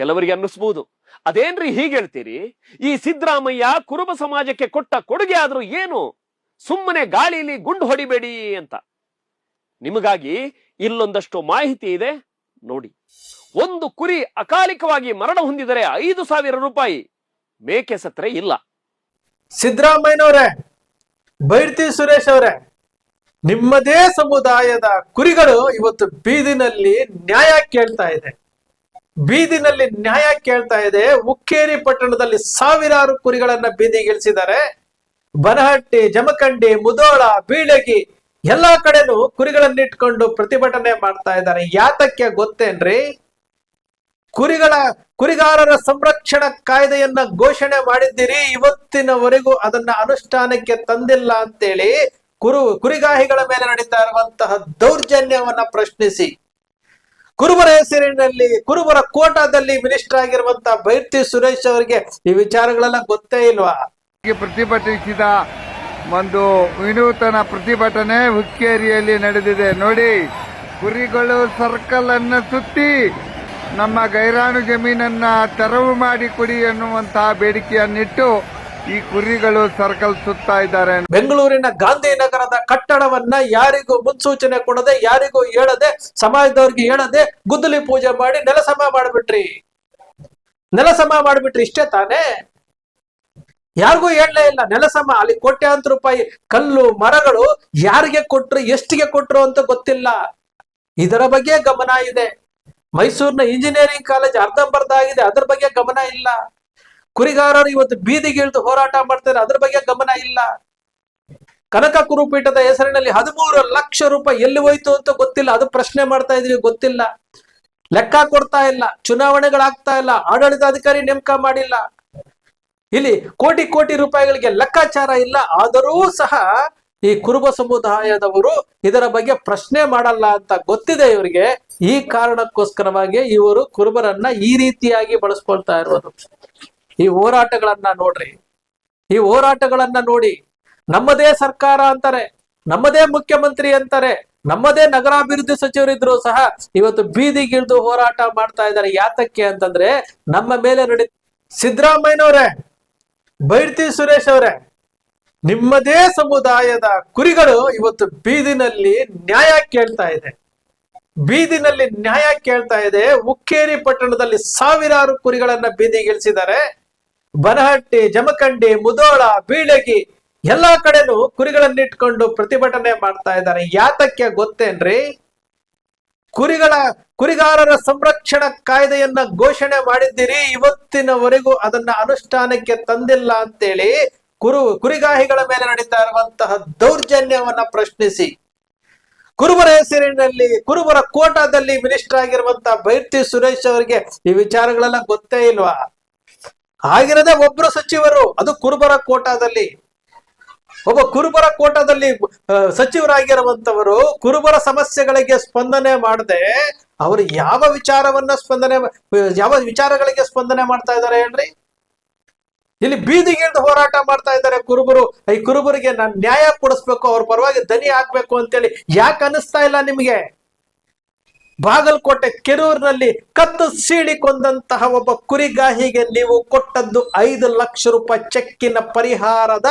ಕೆಲವರಿಗೆ ಅನ್ನಿಸ್ಬೋದು. ಅದೇನ್ರಿ ಹೀಗೆ ಹೇಳ್ತೀರಿ? ಈ ಸಿದ್ದರಾಮಯ್ಯ ಕುರುಬ ಸಮಾಜಕ್ಕೆ ಕೊಟ್ಟ ಕೊಡುಗೆ ಆದ್ರೂ ಏನು? ಸುಮ್ಮನೆ ಗಾಳಿಲಿ ಗುಂಡು ಹೊಡಿಬೇಡಿ ಅಂತ. ನಿಮಗಾಗಿ ಇಲ್ಲೊಂದಷ್ಟು ಮಾಹಿತಿ ಇದೆ, ನೋಡಿ. ಒಂದು ಕುರಿ ಅಕಾಲಿಕವಾಗಿ ಮರಣ ಹೊಂದಿದರೆ ಐದು ಸಾವಿರ ರೂಪಾಯಿ. ಮೇಕೆ ಸತ್ರೆ ಇಲ್ಲ. ಸಿದ್ದರಾಮಯ್ಯನವರೇ, ಬೈರ್ತಿ ಸುರೇಶ್ ಅವರೇ, ನಿಮ್ಮದೇ ಸಮುದಾಯದ ಕುರಿಗಳು ಇವತ್ತು ಬೀದಿನಲ್ಲಿ ನ್ಯಾಯ ಕೇಳ್ತಾ ಇದೆ. ಬೀದಿನಲ್ಲಿ ನ್ಯಾಯ ಕೇಳ್ತಾ ಇದೆ. ಉಕ್ಕೇರಿ ಪಟ್ಟಣದಲ್ಲಿ ಸಾವಿರಾರು ಕುರಿಗಳನ್ನ ಬೀದಿಗಿಳಿಸಿದ್ದಾರೆ ಬನಹಟ್ಟಿ, ಜಮಖಂಡಿ, ಮುದೋಳ, ಬೀಳಗಿ ಎಲ್ಲಾ ಕಡೆನೂ ಕುರಿಗಳನ್ನಿಟ್ಕೊಂಡು ಪ್ರತಿಭಟನೆ ಮಾಡ್ತಾ ಇದ್ದಾರೆ. ಯಾತಕ್ಕೆ ಗೊತ್ತೇನ್ರಿ? ಕುರಿಗಳ, ಕುರಿಗಾರರ ಸಂರಕ್ಷಣಾ ಕಾಯ್ದೆಯನ್ನ ಘೋಷಣೆ ಮಾಡಿದ್ದೀರಿ. ಇವತ್ತಿನವರೆಗೂ ಅದನ್ನ ಅನುಷ್ಠಾನಕ್ಕೆ ತಂದಿಲ್ಲ ಅಂತೇಳಿ ಕುರು, ಕುರಿಗಾಹಿಗಳ ಮೇಲೆ ನಡೀತಾ ಇರುವಂತಹ ದೌರ್ಜನ್ಯವನ್ನ ಪ್ರಶ್ನಿಸಿ. ಕುರುಬರ ಹೆಸರಿನಲ್ಲಿ, ಕುರುಬರ ಕೋಟಾದಲ್ಲಿ ಮಿನಿಸ್ಟರ್ ಆಗಿರುವಂತ ಬೈರ್ತಿ ಸುರೇಶ್ ಅವರಿಗೆ ಈ ವಿಚಾರಗಳೆಲ್ಲ ಗೊತ್ತೇ ಇಲ್ವಾ? ಪ್ರತಿಭಟಿಸಿದ ಒಂದು ವಿನೂತನ ಪ್ರತಿಭಟನೆ ಹುಕ್ಕೇರಿಯಲ್ಲಿ ನಡೆದಿದೆ. ನೋಡಿ, ಕುರಿಗಳು ಸರ್ಕಲ್ ಅನ್ನು ಸುತ್ತಿ ನಮ್ಮ ಗೈರಾಣು ಜಮೀನನ್ನ ತೆರವು ಮಾಡಿ ಕೊಡಿ ಎನ್ನುವಂತಹ ಬೇಡಿಕೆಯನ್ನಿಟ್ಟು ಈ ಕುರಿಗಳು ಸರ್ಕಲ್ ಸುತ್ತಾ ಇದ್ದಾರೆ ಬೆಂಗಳೂರಿನ ಗಾಂಧಿನಗರದ ಕಟ್ಟಡವನ್ನ ಯಾರಿಗೂ ಮುನ್ಸೂಚನೆ ಕೊಡದೆ, ಯಾರಿಗೂ ಹೇಳದೆ, ಸಮಾಜದವ್ರಿಗೆ ಹೇಳದೆ ಗುದ್ದಲಿ ಪೂಜೆ ಮಾಡಿ ನೆಲಸಮ ಮಾಡ್ಬಿಟ್ರಿ. ನೆಲಸಮ ಮಾಡ್ಬಿಟ್ರಿ ಇಷ್ಟೇ ತಾನೇ? ಯಾರಿಗೂ ಹೇಳಲೇ ಇಲ್ಲ, ನೆಲಸಮ. ಅಲ್ಲಿ ಕೋಟ್ಯಾಂತರ ರೂಪಾಯಿ ಕಲ್ಲು, ಮರಗಳು ಯಾರಿಗೆ ಕೊಟ್ರು, ಎಷ್ಟಿಗೆ ಕೊಟ್ರು ಅಂತ ಗೊತ್ತಿಲ್ಲ. ಇದರ ಬಗ್ಗೆ ಗಮನ ಇದೆ. ಮೈಸೂರಿನ ಇಂಜಿನಿಯರಿಂಗ್ ಕಾಲೇಜ್ ಅರ್ಧಂಬರ್ಧ ಆಗಿದೆ, ಅದ್ರ ಬಗ್ಗೆ ಗಮನ ಇಲ್ಲ. ಕುರಿಗಾರರು ಇವತ್ತು ಬೀದಿಗಿಳಿದು ಹೋರಾಟ ಮಾಡ್ತಾರೆ. ಅದ್ರ ಬಗ್ಗೆ ಗಮನ ಇಲ್ಲ. ಕನಕ ಕುರುಪೀಠದ ಹೆಸರಿನಲ್ಲಿ ಹದಿಮೂರು ಲಕ್ಷ ರೂಪಾಯಿ ಎಲ್ಲಿ ಹೋಯ್ತು ಅಂತ ಗೊತ್ತಿಲ್ಲ. ಅದು ಪ್ರಶ್ನೆ ಮಾಡ್ತಾ ಇದ್ರಿ, ಗೊತ್ತಿಲ್ಲ. ಲೆಕ್ಕ ಕೊಡ್ತಾ ಇಲ್ಲ. ಚುನಾವಣೆಗಳಾಗ್ತಾ ಇಲ್ಲ. ಆಡಳಿತಾಧಿಕಾರಿ ನೇಮಕ ಮಾಡಿಲ್ಲ. ಇಲ್ಲಿ ಕೋಟಿ ಕೋಟಿ ರೂಪಾಯಿಗಳಿಗೆ ಲೆಕ್ಕಾಚಾರ ಇಲ್ಲ. ಆದರೂ ಸಹ ಈ ಕುರುಬ ಸಮುದಾಯದವರು ಇದರ ಬಗ್ಗೆ ಪ್ರಶ್ನೆ ಮಾಡಲ್ಲ ಅಂತ ಗೊತ್ತಿದೆ ಇವರಿಗೆ. ಈ ಕಾರಣಕ್ಕೋಸ್ಕರವಾಗಿ ಇವರು ಕುರುಬರನ್ನ ಈ ರೀತಿಯಾಗಿ ಬಳಸ್ಕೊಳ್ತಾ ಇರೋದು. ಈ ಹೋರಾಟಗಳನ್ನ ನೋಡ್ರಿ. ಈ ಹೋರಾಟಗಳನ್ನ ನೋಡಿ ನಮ್ಮದೇ ಸರ್ಕಾರ ಅಂತಾರೆ, ನಮ್ಮದೇ ಮುಖ್ಯಮಂತ್ರಿ ಅಂತಾರೆ, ನಮ್ಮದೇ ನಗರಾಭಿವೃದ್ಧಿ ಸಚಿವರಿದ್ರು ಸಹ ಇವತ್ತು ಬೀದಿಗಿಳಿದು ಹೋರಾಟ ಮಾಡ್ತಾ ಇದ್ದಾರೆ. ಯಾತಕ್ಕೆ ಅಂತಂದ್ರೆ ನಮ್ಮ ಮೇಲೆ ನಡಿ, ಸಿದ್ದರಾಮಯ್ಯನವರೇ, ಬೈರ್ತಿ ಸುರೇಶ್ ಅವರೇ, ನಿಮ್ಮದೇ ಸಮುದಾಯದ ಕುರಿಗಳು ಇವತ್ತು ಬೀದಿನಲ್ಲಿ ನ್ಯಾಯ ಕೇಳ್ತಾ ಇದೆ. ಬೀದಿನಲ್ಲಿ ನ್ಯಾಯ ಕೇಳ್ತಾ ಇದೆ. ಉಕ್ಕೇರಿ ಪಟ್ಟಣದಲ್ಲಿ ಸಾವಿರಾರು ಕುರಿಗಳನ್ನ ಬೀದಿಗಿಳಿಸಿದ್ದಾರೆ. ಬನಹಟ್ಟಿ, ಜಮಖಂಡಿ, ಮುದೋಳ, ಬೀಳಗಿ ಎಲ್ಲಾ ಕಡೆನೂ ಕುರಿಗಳನ್ನಿಟ್ಕೊಂಡು ಪ್ರತಿಭಟನೆ ಮಾಡ್ತಾ ಇದ್ದಾರೆ. ಯಾತಕ್ಕೆ ಗೊತ್ತೇನ್ರಿ? ಕುರಿಗಳ, ಕುರಿಗಾರರ ಸಂರಕ್ಷಣಾ ಕಾಯ್ದೆಯನ್ನ ಘೋಷಣೆ ಮಾಡಿದ್ದೀರಿ. ಇವತ್ತಿನವರೆಗೂ ಅದನ್ನ ಅನುಷ್ಠಾನಕ್ಕೆ ತಂದಿಲ್ಲ ಅಂತೇಳಿ ಕುರು, ಕುರಿಗಾಹಿಗಳ ಮೇಲೆ ನಡೀತಾ ಇರುವಂತಹ ದೌರ್ಜನ್ಯವನ್ನ ಪ್ರಶ್ನಿಸಿ. ಕುರುಬರ ಹೆಸರಿನಲ್ಲಿ, ಕುರುಬರ ಕೋಟಾದಲ್ಲಿ ಮಿನಿಸ್ಟರ್ ಆಗಿರುವಂತಹ ಬೈರ್ತಿ ಸುರೇಶ್ ಅವರಿಗೆ ಈ ವಿಚಾರಗಳೆಲ್ಲ ಗೊತ್ತೇ ಇಲ್ವಾ? ಆಗಿರದೆ ಒಬ್ರು ಸಚಿವರು, ಅದು ಕುರುಬರ ಕೋಟಾದಲ್ಲಿ. ಒಬ್ಬ ಕುರುಬರ ಕೋಟಾದಲ್ಲಿ ಸಚಿವರಾಗಿರುವಂತವರು ಕುರುಬರ ಸಮಸ್ಯೆಗಳಿಗೆ ಸ್ಪಂದನೆ ಮಾಡದೆ, ಅವರು ಯಾವ ವಿಚಾರವನ್ನ ಸ್ಪಂದನೆ, ಯಾವ ವಿಚಾರಗಳಿಗೆ ಸ್ಪಂದನೆ ಮಾಡ್ತಾ ಇದ್ದಾರೆ ಹೇಳ್ರಿ? ಇಲ್ಲಿ ಬೀದಿಗಿಳಿದು ಹೋರಾಟ ಮಾಡ್ತಾ ಇದ್ದಾರೆ ಕುರುಬರು. ಈ ಕುರುಬರಿಗೆ ನಾನು ನ್ಯಾಯ ಕೊಡಿಸ್ಬೇಕು, ಅವ್ರ ಪರವಾಗಿ ದನಿ ಹಾಕ್ಬೇಕು ಅಂತೇಳಿ ಯಾಕೆ ಅನಿಸ್ತಾ ಇಲ್ಲ ನಿಮಗೆ? ಬಾಗಲಕೋಟೆ ಕೆರೂರಿನಲ್ಲಿ ಕತ್ತು ಸೀಳಿ ಕೊಂದಂತಹ ಒಬ್ಬ ಕುರಿಗಾಹಿಗೆ ನೀವು ಕೊಟ್ಟದ್ದು ಐದು ಲಕ್ಷ ರೂಪಾಯಿ ಚೆಕ್ಕಿನ ಪರಿಹಾರದ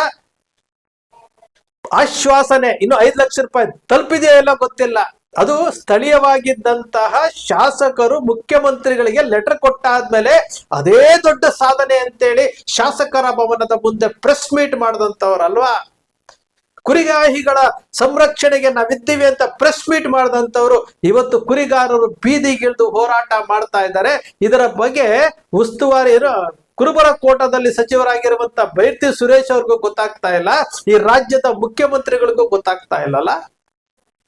ಆಶ್ವಾಸನೆ. ಇನ್ನು ಐದು ಲಕ್ಷ ರೂಪಾಯಿ ತಲುಪಿದೆಯೋ ಇಲ್ಲ ಗೊತ್ತಿಲ್ಲ. ಅದು ಸ್ಥಳೀಯವಾಗಿದ್ದಂತಹ ಶಾಸಕರು, ಮುಖ್ಯಮಂತ್ರಿಗಳಿಗೆ ಲೆಟರ್ ಕೊಟ್ಟಾದ್ಮೇಲೆ ಅದೇ ದೊಡ್ಡ ಸಾಧನೆ ಅಂತೇಳಿ ಶಾಸಕರ ಭವನದ ಮುಂದೆ ಪ್ರೆಸ್ ಮೀಟ್ ಮಾಡಿದಂತವ್ರಲ್ವಾ ಕುರಿಗಾಹಿಗಳ ಸಂರಕ್ಷಣೆಗೆ ನಾವಿದ್ದೀವಿ ಅಂತ ಪ್ರೆಸ್ ಮೀಟ್ ಮಾಡಿದಂಥವ್ರು ಇವತ್ತು ಕುರಿಗಾರರು ಬೀದಿಗಿಳಿದು ಹೋರಾಟ ಮಾಡ್ತಾ ಇದ್ದಾರೆ. ಇದರ ಬಗ್ಗೆ ಉಸ್ತುವಾರಿ ಕುರುಬರ ಕೋಟದಲ್ಲಿ ಸಚಿವರಾಗಿರುವಂತ ಬೈರ್ತಿ ಸುರೇಶ್ ಅವ್ರಿಗೂ ಗೊತ್ತಾಗ್ತಾ ಇಲ್ಲ. ಈ ರಾಜ್ಯದ ಮುಖ್ಯಮಂತ್ರಿಗಳಿಗೂ ಗೊತ್ತಾಗ್ತಾ ಇಲ್ಲಲ್ಲ?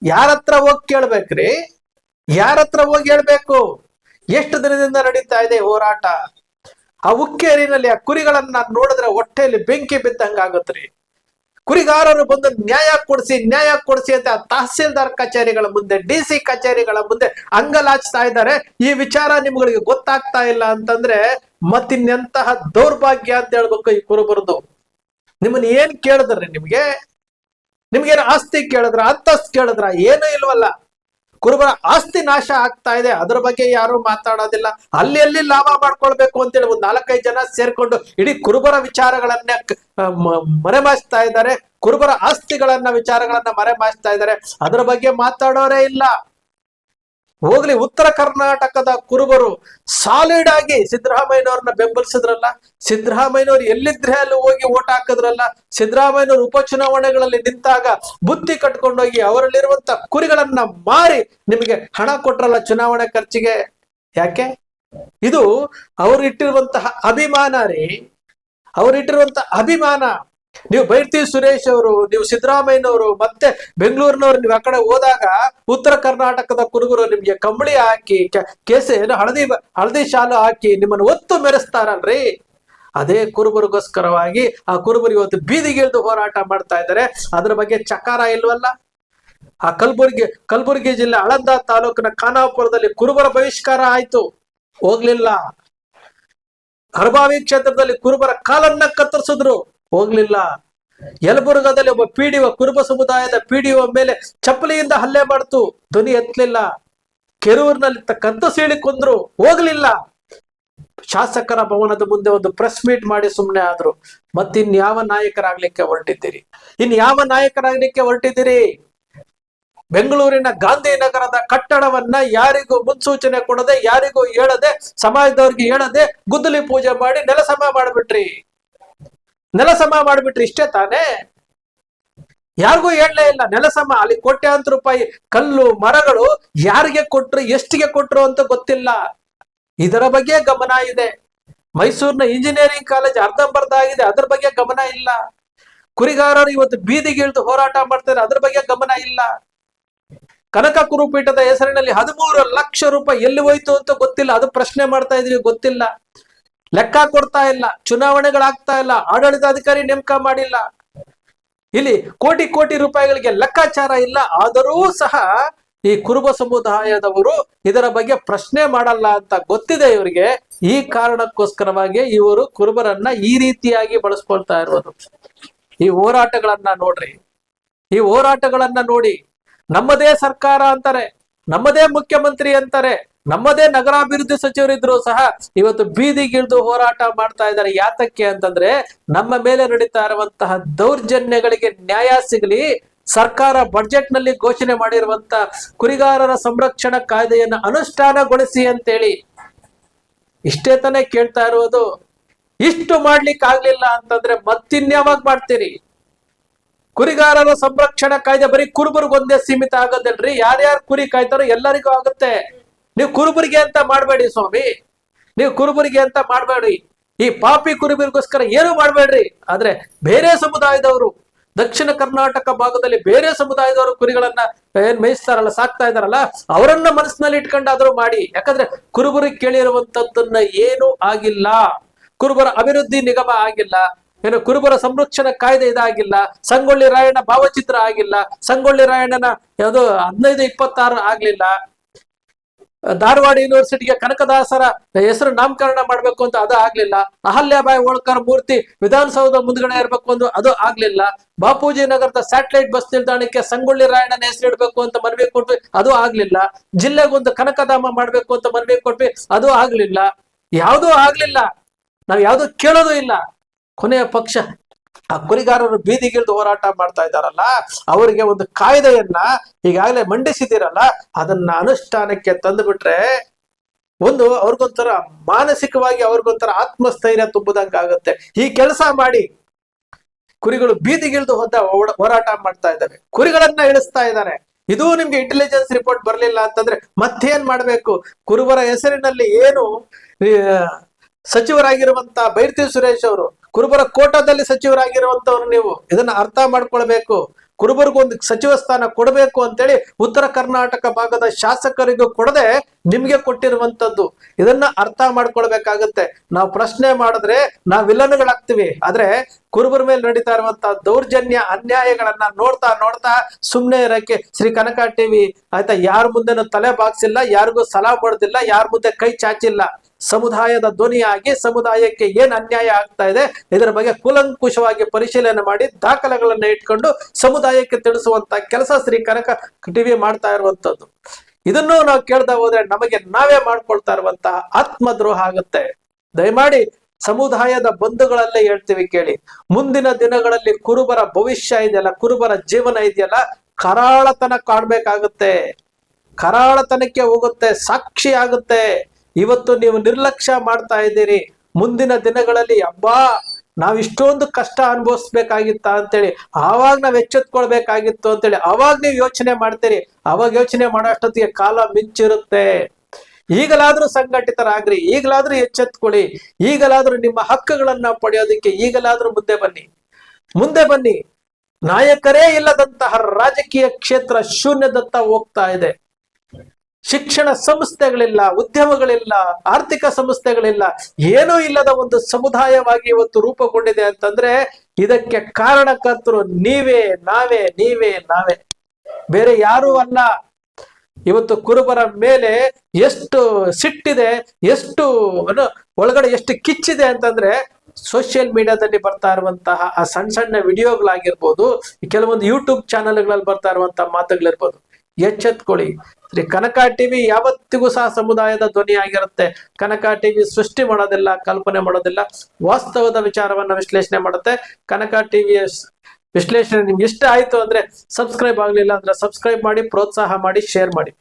ಯಾರ ಹತ್ರ ಹೋಗಿ ಕೇಳ್ಬೇಕ್ರಿ? ಯಾರ ಹತ್ರ ಹೋಗಿ ಹೇಳ್ಬೇಕು? ಎಷ್ಟು ದಿನದಿಂದ ನಡೀತಾ ಇದೆ ಹೋರಾಟ? ಆ ಉಕ್ಕೇರಿನಲ್ಲಿ ಆ ಕುರಿಗಳನ್ನ ನೋಡಿದ್ರೆ ಹೊಟ್ಟೆಯಲ್ಲಿ ಬೆಂಕಿ ಬಿದ್ದಂಗಾಗತ್ರಿ. ಕುರಿಗಾರರು ಬಂದು ನ್ಯಾಯ ಕೊಡಿಸಿ ನ್ಯಾಯ ಕೊಡಿಸಿ ಅಂತ ತಹಸೀಲ್ದಾರ್ ಕಚೇರಿಗಳ ಮುಂದೆ, ಡಿ ಸಿ ಕಚೇರಿಗಳ ಮುಂದೆ ಅಂಗಲಾಚ್ತಾ ಇದ್ದಾರೆ. ಈ ವಿಚಾರ ನಿಮ್ಗಳಿಗೆ ಗೊತ್ತಾಗ್ತಾ ಇಲ್ಲ ಅಂತಂದ್ರೆ ಮತ್ತಿನ್ನೆಂತಹ ದೌರ್ಭಾಗ್ಯ ಅಂತ ಹೇಳ್ಬೇಕು ಈ ಕುರುಬರದು. ನಿಮ್ಮನ್ನ ಏನ್ ಕೇಳಿದ್ರಿ ನಿಮ್ಗೆ? ನಿಮ್ಗೇನು ಆಸ್ತಿ ಕೇಳಿದ್ರ, ಅಂತಸ್ತು ಕೇಳಿದ್ರ, ಏನೂ ಇಲ್ವಲ್ಲ. ಕುರುಬರ ಆಸ್ತಿ ನಾಶ ಆಗ್ತಾ ಇದೆ. ಅದರ ಬಗ್ಗೆ ಯಾರು ಮಾತಾಡೋದಿಲ್ಲ. ಅಲ್ಲಿ ಅಲ್ಲಿ ಲಾಭ ಮಾಡ್ಕೊಳ್ಬೇಕು ಅಂತೇಳಿ ಒಂದು ನಾಲ್ಕೈದು ಜನ ಸೇರ್ಕೊಂಡು ಇಡೀ ಕುರುಬರ ವಿಚಾರಗಳನ್ನ ಮರೆಮಾಚ್ತಾ ಇದ್ದಾರೆ. ಕುರುಬರ ಆಸ್ತಿಗಳನ್ನ ವಿಚಾರಗಳನ್ನ ಮರೆಮಾಚ್ತಾ ಇದ್ದಾರೆ. ಅದರ ಬಗ್ಗೆ ಮಾತಾಡೋರೇ ಇಲ್ಲ. ಹೋಗ್ಲಿ, ಉತ್ತರ ಕರ್ನಾಟಕದ ಕುರುಬರು ಸಾಲಿಡ್ ಆಗಿ ಸಿದ್ದರಾಮಯ್ಯನವ್ರನ್ನ ಬೆಂಬಲಿಸಿದ್ರಲ್ಲ? ಸಿದ್ದರಾಮಯ್ಯನವ್ರು ಎಲ್ಲಿದ್ರೆ ಅಲ್ಲಿ ಹೋಗಿ ಓಟ್ ಹಾಕಿದ್ರಲ್ಲ? ಸಿದ್ದರಾಮಯ್ಯನವ್ರು ಉಪಚುನಾವಣೆಗಳಲ್ಲಿ ನಿಂತಾಗ ಬುತ್ತಿ ಕಟ್ಕೊಂಡೋಗಿ ಅವರಲ್ಲಿರುವಂತ ಕುರಿಗಳನ್ನ ಮಾರಿ ನಿಮಗೆ ಹಣ ಕೊಟ್ರಲ್ಲ ಚುನಾವಣೆ ಖರ್ಚಿಗೆ? ಯಾಕೆ? ಇದು ಅವ್ರು ಇಟ್ಟಿರುವಂತಹ ಅಭಿಮಾನ ರೀ. ಅವ್ರು ಇಟ್ಟಿರುವಂತ ಅಭಿಮಾನ ನೀವು ಬೈರ್ತಿ ಸುರೇಶ್ ಅವರು, ನೀವು ಸಿದ್ದರಾಮಯ್ಯನವರು, ಮತ್ತೆ ಬೆಂಗಳೂರಿನವ್ರು, ನೀವು ಆ ಕಡೆ ಹೋದಾಗ ಉತ್ತರ ಕರ್ನಾಟಕದ ಕುರುಬರು ನಿಮ್ಗೆ ಕಂಬಳಿ ಹಾಕಿ ಕೇಸೆ ಏನು ಹಳದಿ ಹಳದಿ ಶಾಲು ಹಾಕಿ ನಿಮ್ಮನ್ನು ಒತ್ತು ಮೆರೆಸ್ತಾರಲ್ರಿ? ಅದೇ ಕುರುಬರಿಗೋಸ್ಕರವಾಗಿ ಆ ಕುರುಬರು ಇವತ್ತು ಬೀದಿಗಿಳಿದು ಹೋರಾಟ ಮಾಡ್ತಾ ಇದ್ದಾರೆ. ಅದ್ರ ಬಗ್ಗೆ ಚಕಾರ ಇಲ್ವಲ್ಲ? ಆ ಕಲಬುರ್ಗಿ, ಕಲಬುರಗಿ ಜಿಲ್ಲೆ ಆಳಂದ ತಾಲೂಕಿನ ಖಾನಾಪುರದಲ್ಲಿ ಕುರುಬರ ಬಹಿಷ್ಕಾರ ಆಯ್ತು. ಹೋಗ್ಲಿಲ್ಲ. ಹರಬಾವಿ ಕ್ಷೇತ್ರದಲ್ಲಿ ಕುರುಬರ ಕಾಲನ್ನ ಕತ್ತರಿಸಿದ್ರು. ಹೋಗ್ಲಿಲ್ಲ. ಯಲಬುರ್ಗದಲ್ಲಿ ಒಬ್ಬ ಪಿಡಿಒ ಕುರುಬ ಸಮುದಾಯದ ಪಿಡಿಒ ಮೇಲೆ ಚಪ್ಪಲಿಯಿಂದ ಹಲ್ಲೆ ಮಾಡ್ತು. ಧ್ವನಿ ಎತ್ತಲಿಲ್ಲ. ಕೆರೂರಿನಲ್ಲಿ ಸೀಳಿ ಕೊಂದ್ರು. ಹೋಗ್ಲಿಲ್ಲ. ಶಾಸಕರ ಭವನದ ಮುಂದೆ ಒಂದು ಪ್ರೆಸ್ ಮೀಟ್ ಮಾಡಿ ಸುಮ್ಮನೆ ಆದ್ರು. ಮತ್ತಿನ್ಯಾವ ನಾಯಕರಾಗ್ಲಿಕ್ಕೆ ಹೊರಟಿದ್ದೀರಿ? ಇನ್ ಯಾವ ನಾಯಕರಾಗ್ಲಿಕ್ಕೆ ಹೊರಟಿದ್ದೀರಿ? ಬೆಂಗಳೂರಿನ ಗಾಂಧಿನಗರದ ಕಟ್ಟಡವನ್ನ ಯಾರಿಗೂ ಮುನ್ಸೂಚನೆ ಕೊಡದೆ, ಯಾರಿಗೂ ಹೇಳದೆ, ಸಮಾಜದವ್ರಿಗೆ ಹೇಳದೆ ಗುದ್ದಲಿ ಪೂಜೆ ಮಾಡಿ ನೆಲಸಮ ಮಾಡ್ಬಿಟ್ರಿ. ನೆಲಸಮ ಮಾಡ್ಬಿಟ್ರಿ ಇಷ್ಟೇ ತಾನೇ? ಯಾರಿಗೂ ಹೇಳಲೇ ಇಲ್ಲ, ನೆಲಸಮ, ಅಲ್ಲಿ ಕೋಟ್ಯಾಂತರ ರೂಪಾಯಿ, ಕಲ್ಲು, ಮರಗಳು ಯಾರಿಗೆ ಕೊಟ್ರು, ಎಷ್ಟಿಗೆ ಕೊಟ್ರು ಅಂತ ಗೊತ್ತಿಲ್ಲ. ಇದರ ಬಗ್ಗೆ ಗಮನ ಇದೆ. ಮೈಸೂರಿನ ಇಂಜಿನಿಯರಿಂಗ್ ಕಾಲೇಜ್ ಅರ್ಧಂಬರ್ಧ ಆಗಿದೆ ಅದ್ರ ಬಗ್ಗೆ ಗಮನ ಇಲ್ಲ. ಕುರಿಗಾರರು ಇವತ್ತು ಬೀದಿಗಿಳಿದು ಹೋರಾಟ ಮಾಡ್ತಾರೆ, ಅದ್ರ ಬಗ್ಗೆ ಗಮನ ಇಲ್ಲ. ಕನಕ ಕುರುಪೀಠದ ಹೆಸರಿನಲ್ಲಿ ಹದಿಮೂರು ಲಕ್ಷ ರೂಪಾಯಿ ಎಲ್ಲಿ ಹೋಯ್ತು ಅಂತ ಗೊತ್ತಿಲ್ಲ, ಅದು ಪ್ರಶ್ನೆ ಮಾಡ್ತಾ ಇದ್ರಿ, ಗೊತ್ತಿಲ್ಲ. ಲೆಕ್ಕ ಕೊಡ್ತಾ ಇಲ್ಲ, ಚುನಾವಣೆಗಳಾಗ್ತಾ ಇಲ್ಲ, ಆಡಳಿತಾಧಿಕಾರಿ ನೇಮಕ ಮಾಡಿಲ್ಲ. ಇಲ್ಲಿ ಕೋಟಿ ಕೋಟಿ ರೂಪಾಯಿಗಳಿಗೆ ಲೆಕ್ಕಾಚಾರ ಇಲ್ಲ, ಆದರೂ ಸಹ ಈ ಕುರುಬ ಸಮುದಾಯದವರು ಇದರ ಬಗ್ಗೆ ಪ್ರಶ್ನೆ ಮಾಡಲ್ಲ ಅಂತ ಗೊತ್ತಿದೆ ಇವರಿಗೆ. ಈ ಕಾರಣಕ್ಕೋಸ್ಕರವಾಗಿ ಇವರು ಕುರುಬರನ್ನ ಈ ರೀತಿಯಾಗಿ ಬಳಸ್ಕೊಳ್ತಾ ಇರೋದು. ಈ ಹೋರಾಟಗಳನ್ನ ನೋಡ್ರಿ. ಈ ಹೋರಾಟಗಳನ್ನ ನೋಡಿ, ನಮ್ಮದೇ ಸರ್ಕಾರ ಅಂತಾರೆ. ನಮ್ಮದೇ ಮುಖ್ಯಮಂತ್ರಿ ಅಂತಾರೆ. ನಮ್ಮದೇ ನಗರಾಭಿವೃದ್ಧಿ ಸಚಿವರಿದ್ರು ಸಹ ಇವತ್ತು ಬೀದಿಗಿಳಿದು ಹೋರಾಟ ಮಾಡ್ತಾ ಇದ್ದಾರೆ. ಯಾತಕ್ಕೆ ಅಂತಂದ್ರೆ ನಮ್ಮ ಮೇಲೆ ನಡೀತಾ ಇರುವಂತಹ ದೌರ್ಜನ್ಯಗಳಿಗೆ ನ್ಯಾಯ ಸಿಗಲಿ, ಸರ್ಕಾರ ಬಡ್ಜೆಟ್ನಲ್ಲಿ ಘೋಷಣೆ ಮಾಡಿರುವಂತ ಕುರಿಗಾರರ ಸಂರಕ್ಷಣಾ ಕಾಯ್ದೆಯನ್ನು ಅನುಷ್ಠಾನಗೊಳಿಸಿ ಅಂತೇಳಿ ಇಷ್ಟೇ ತಾನೇ ಕೇಳ್ತಾ ಇರೋದು ಇಷ್ಟು ಮಾಡ್ಲಿಕ್ಕೆ ಆಗ್ಲಿಲ್ಲ ಅಂತಂದ್ರೆ ಮತ್ತಿನ್ಯಾವಾಗ ಮಾಡ್ತೀರಿ? ಕುರಿಗಾರರ ಸಂರಕ್ಷಣಾ ಕಾಯ್ದೆ ಬರೀ ಕುರುಬರಿಗೊಂದೇ ಸೀಮಿತ ಆಗೋದಿಲ್ರಿ? ಯಾರ್ಯಾರು ಕುರಿ ಕಾಯ್ತಾರೋ ಎಲ್ಲರಿಗೂ ಆಗುತ್ತೆ. ನೀವು ಕುರುಬರಿಗೆ ಅಂತ ಮಾಡಬೇಡಿ ಸ್ವಾಮಿ. ನೀವು ಕುರುಬರಿಗೆ ಅಂತ ಮಾಡಬೇಡಿ ಈ ಪಾಪಿ ಕುರುಬರಿಗೋಸ್ಕರ ಏನು ಮಾಡಬೇಡ್ರಿ. ಆದ್ರೆ ಬೇರೆ ಸಮುದಾಯದವರು, ದಕ್ಷಿಣ ಕರ್ನಾಟಕ ಭಾಗದಲ್ಲಿ ಬೇರೆ ಸಮುದಾಯದವರು ಕುರಿಗಳನ್ನ ಏನ್ ಮೇಯಿಸ್ತಾರಲ್ಲ, ಸಾಕ್ತಾ ಇದಾರಲ್ಲ ಅವರನ್ನ ಮನಸ್ಸಿನಲ್ಲಿ ಇಟ್ಕೊಂಡಾದ್ರೂ ಮಾಡಿ. ಯಾಕಂದ್ರೆ ಕುರುಬರಿಗೆ ಕೇಳಿರುವಂತದ್ದನ್ನ ಏನು ಆಗಿಲ್ಲ. ಕುರುಬರ ಅಭಿವೃದ್ಧಿ ನಿಗಮ ಆಗಿಲ್ಲ. ಏನು ಕುರುಬರ ಸಂರಕ್ಷಣಾ ಕಾಯ್ದೆ ಇದಾಗಿಲ್ಲ, ಸಂಗೊಳ್ಳಿ ರಾಯಣ್ಣ ಭಾವಚಿತ್ರ ಆಗಿಲ್ಲ, ಸಂಗೊಳ್ಳಿ ರಾಯಣ್ಣನ ಯಾವುದು ಹದಿನೈದು ಇಪ್ಪತ್ತಾರು ಆಗ್ಲಿಲ್ಲ. ಧಾರವಾಡ ಯೂನಿವರ್ಸಿಟಿಗೆ ಕನಕದಾಸರ ಹೆಸರು ನಾಮಕರಣ ಮಾಡ್ಬೇಕು ಅಂತ ಅದು ಆಗ್ಲಿಲ್ಲ. ಅಹಲ್ಯಾಬಾಯಿ ಹೋಳ್ಕರ್ ಮೂರ್ತಿ ವಿಧಾನಸೌಧ ಮುಂದ್ಗಡೆ ಇರ್ಬೇಕು ಅಂತ ಅದು ಆಗ್ಲಿಲ್ಲ. ಬಾಪೂಜಿ ನಗರದ ಸ್ಯಾಟಲೈಟ್ ಬಸ್ ನಿಲ್ದಾಣಕ್ಕೆ ಸಂಗೊಳ್ಳಿ ರಾಯಣ್ಣನ ಹೆಸರು ಇಡ್ಬೇಕು ಅಂತ ಮನವಿ ಕೊಟ್ವಿ, ಅದು ಆಗ್ಲಿಲ್ಲ. ಜಿಲ್ಲೆಗೊಂದು ಕನಕಧಾಮ ಮಾಡ್ಬೇಕು ಅಂತ ಮನವಿ ಕೊಟ್ವಿ, ಅದು ಆಗ್ಲಿಲ್ಲ. ಯಾವುದೂ ಆಗ್ಲಿಲ್ಲ. ನಾವ್ ಯಾವ್ದು ಕೇಳೋದು ಇಲ್ಲ. ಕೊನೆಯ ಪಕ್ಷ ಆ ಕುರಿಗಾರರು ಬೀದಿಗಿಳಿದು ಹೋರಾಟ ಮಾಡ್ತಾ ಇದ್ದಾರಲ್ಲ, ಅವರಿಗೆ ಒಂದು ಕಾಯ್ದೆಯನ್ನ ಈಗಾಗಲೇ ಮಂಡಿಸಿದಿರಲ್ಲ ಅದನ್ನ ಅನುಷ್ಠಾನಕ್ಕೆ ತಂದುಬಿಟ್ರೆ ಒಂದು ಅವ್ರಿಗೊಂಥರ ಮಾನಸಿಕವಾಗಿ ಅವ್ರಿಗೊಂಥರ ಆತ್ಮಸ್ಥೈರ್ಯ ಆಗುತ್ತೆ. ಈ ಕೆಲಸ ಮಾಡಿ ಕುರಿಗಳು ಬೀದಿಗಿಳಿದು ಹೋದ ಹೋರಾಟ ಮಾಡ್ತಾ ಇದ್ದಾವೆ. ಕುರಿಗಳನ್ನ ಇಳಿಸ್ತಾ ಇದ್ದಾರೆ ಇದು ನಿಮ್ಗೆ ಇಂಟೆಲಿಜೆನ್ಸ್ ರಿಪೋರ್ಟ್ ಬರಲಿಲ್ಲ ಅಂತಂದ್ರೆ ಮತ್ತೇನ್ ಮಾಡ್ಬೇಕು? ಕುರುಬರ ಹೆಸರಿನಲ್ಲಿ ಏನು ಸಚಿವರಾಗಿರುವಂತ ಬೈರ್ತಿ ಸುರೇಶ್ ಅವರು ಕುರುಬರ ಕೋಟಾದಲ್ಲಿ ಸಚಿವರಾಗಿರುವಂತವ್ರು ನೀವು, ಇದನ್ನ ಅರ್ಥ ಮಾಡ್ಕೊಳ್ಬೇಕು. ಕುರುಬರಿಗೊಂದು ಸಚಿವ ಸ್ಥಾನ ಕೊಡಬೇಕು ಅಂತೇಳಿ ಉತ್ತರ ಕರ್ನಾಟಕ ಭಾಗದ ಶಾಸಕರಿಗೂ ಕೊಡದೆ ನಿಮ್ಗೆ ಕೊಟ್ಟಿರುವಂತದ್ದು ಇದನ್ನ ಅರ್ಥ ಮಾಡ್ಕೊಳ್ಬೇಕಾಗತ್ತೆ. ನಾವು ಪ್ರಶ್ನೆ ಮಾಡಿದ್ರೆ ನಾವು ವಿಲನ್ಗಳಾಗ್ತಿವಿ. ಆದ್ರೆ ಕುರುಬರ ಮೇಲೆ ನಡೀತಾ ಇರುವಂತ ದೌರ್ಜನ್ಯ, ಅನ್ಯಾಯಗಳನ್ನ ನೋಡ್ತಾ ನೋಡ್ತಾ ಸುಮ್ನೆ ಇರಕ್ಕೆ ಶ್ರೀ ಕನಕ ಟಿವಿ ಆಯ್ತಾ, ಯಾರ ಮುಂದೆನೂ ತಲೆ ಬಾಗ್ಸಿಲ್ಲ, ಯಾರಿಗೂ ಸಲಾ ಬಡ್ದಿಲ್ಲ ಯಾರ ಮುಂದೆ ಕೈ ಚಾಚಿಲ್ಲ. ಸಮುದಾಯದ ಧ್ವನಿಯಾಗಿ ಸಮುದಾಯಕ್ಕೆ ಏನ್ ಅನ್ಯಾಯ ಆಗ್ತಾ ಇದೆ, ಇದರ ಬಗ್ಗೆ ಕೂಲಂಕುಷವಾಗಿ ಪರಿಶೀಲನೆ ಮಾಡಿ ದಾಖಲೆಗಳನ್ನ ಇಟ್ಕೊಂಡು ಸಮುದಾಯಕ್ಕೆ ತಿಳಿಸುವಂತ ಕೆಲಸ ಶ್ರೀ ಕನಕ ಟಿವಿ ಮಾಡ್ತಾ ಇರುವಂತದ್ದು ಇದನ್ನು ನಾವು ಕೇಳ್ತಾ ಹೋದ್ರೆ ನಮಗೆ ನಾವೇ ಮಾಡ್ಕೊಳ್ತಾ ಇರುವಂತಹ ಆತ್ಮದ್ರೋಹ ಆಗುತ್ತೆ. ದಯಮಾಡಿ ಸಮುದಾಯದ ಬಂಧುಗಳಲ್ಲೇ ಹೇಳ್ತೀವಿ ಕೇಳಿ. ಮುಂದಿನ ದಿನಗಳಲ್ಲಿ ಕುರುಬರ ಭವಿಷ್ಯ ಇದೆಯಲ್ಲ, ಕುರುಬರ ಜೀವನ ಇದೆಯಲ್ಲ, ಕರಾಳತನ ಕಾಣ್ಬೇಕಾಗುತ್ತೆ. ಕರಾಳತನಕ್ಕೆ ಹೋಗುತ್ತೆ, ಸಾಕ್ಷಿ ಆಗುತ್ತೆ. ಇವತ್ತು ನೀವು ನಿರ್ಲಕ್ಷ್ಯ ಮಾಡ್ತಾ ಇದ್ದೀರಿ. ಮುಂದಿನ ದಿನಗಳಲ್ಲಿ, ಅಬ್ಬಾ ನಾವ್ ಇಷ್ಟೊಂದು ಕಷ್ಟ ಅನುಭವಿಸ್ಬೇಕಾಗಿತ್ತ ಅಂತೇಳಿ, ಆವಾಗ ನಾವ್ ಎಚ್ಚೆತ್ಕೊಳ್ಬೇಕಾಗಿತ್ತು ಅಂತೇಳಿ ಅವಾಗ ನೀವು ಯೋಚನೆ ಮಾಡ್ತೀರಿ ಅವಾಗ ಯೋಚನೆ ಮಾಡೋಷ್ಟೊತ್ತಿಗೆ ಕಾಲ ಮಿಂಚಿರುತ್ತೆ. ಈಗಲಾದ್ರೂ ಸಂಘಟಿತರಾಗ್ರಿ, ಈಗಲಾದ್ರೂ ಎಚ್ಚೆತ್ಕೊಳ್ಳಿ ಈಗಲಾದ್ರೂ ನಿಮ್ಮ ಹಕ್ಕುಗಳನ್ನ ಪಡೆಯೋದಕ್ಕೆ ಈಗಲಾದ್ರೂ ಮುಂದೆ ಬನ್ನಿ. ಮುಂದೆ ಬನ್ನಿ. ನಾಯಕರೇ ಇಲ್ಲದಂತಹ ರಾಜಕೀಯ ಕ್ಷೇತ್ರ ಶೂನ್ಯದತ್ತ ಹೋಗ್ತಾ ಇದೆ. ಶಿಕ್ಷಣ ಸಂಸ್ಥೆಗಳಿಲ್ಲ, ಉದ್ಯಮಗಳಿಲ್ಲ, ಆರ್ಥಿಕ ಸಂಸ್ಥೆಗಳಿಲ್ಲ, ಏನೂ ಇಲ್ಲದ ಒಂದು ಸಮುದಾಯವಾಗಿ ಇವತ್ತು ರೂಪುಗೊಂಡಿದೆ ಅಂತಂದ್ರೆ ಇದಕ್ಕೆ ಕಾರಣಕರ್ತರು ನೀವೇ, ನಾವೇ ನೀವೇ, ನಾವೇ. ಬೇರೆ ಯಾರೂ ಅಲ್ಲ. ಇವತ್ತು ಕುರುಬರ ಮೇಲೆ ಎಷ್ಟು ಸಿಟ್ಟಿದೆ, ಎಷ್ಟು ಒಳಗಡೆ ಎಷ್ಟು ಕಿಚ್ಚಿದೆ ಅಂತಂದ್ರೆ ಸೋಷಿಯಲ್ ಮೀಡಿಯಾದಲ್ಲಿ ಬರ್ತಾ ಇರುವಂತಹ ಆ ಸಣ್ಣ ಸಣ್ಣ ವಿಡಿಯೋಗಳಾಗಿರ್ಬೋದು, ಕೆಲವೊಂದು ಯೂಟ್ಯೂಬ್ ಚಾನೆಲ್ಗಳಲ್ಲಿ ಬರ್ತಾ ಇರುವಂತಹ ಮಾತುಗಳಿರ್ಬೋದು. ಎಚ್ಚೆತ್ಕೊಳ್ಳಿ ಶ್ರೀ ಕನಕ ಟಿವಿ ಯಾವತ್ತಿಗೂ ಸಹ ಸಮುದಾಯದ ಧ್ವನಿ ಆಗಿರುತ್ತೆ. ಕನಕ ಟಿವಿ ಸೃಷ್ಟಿ ಮಾಡೋದಿಲ್ಲ, ಕಲ್ಪನೆ ಮಾಡೋದಿಲ್ಲ. ವಾಸ್ತವದ ವಿಚಾರವನ್ನ ವಿಶ್ಲೇಷಣೆ ಮಾಡುತ್ತೆ. ಕನಕ ಟಿವಿಯ ವಿಶ್ಲೇಷಣೆ ನಿಮ್ಗೆ ಇಷ್ಟ ಆಯ್ತು ಅಂದ್ರೆ ಸಬ್ಸ್ಕ್ರೈಬ್ ಆಗ್ಲಿಲ್ಲ ಅಂದ್ರೆ ಸಬ್ಸ್ಕ್ರೈಬ್ ಮಾಡಿ, ಪ್ರೋತ್ಸಾಹ ಮಾಡಿ ಶೇರ್ ಮಾಡಿ.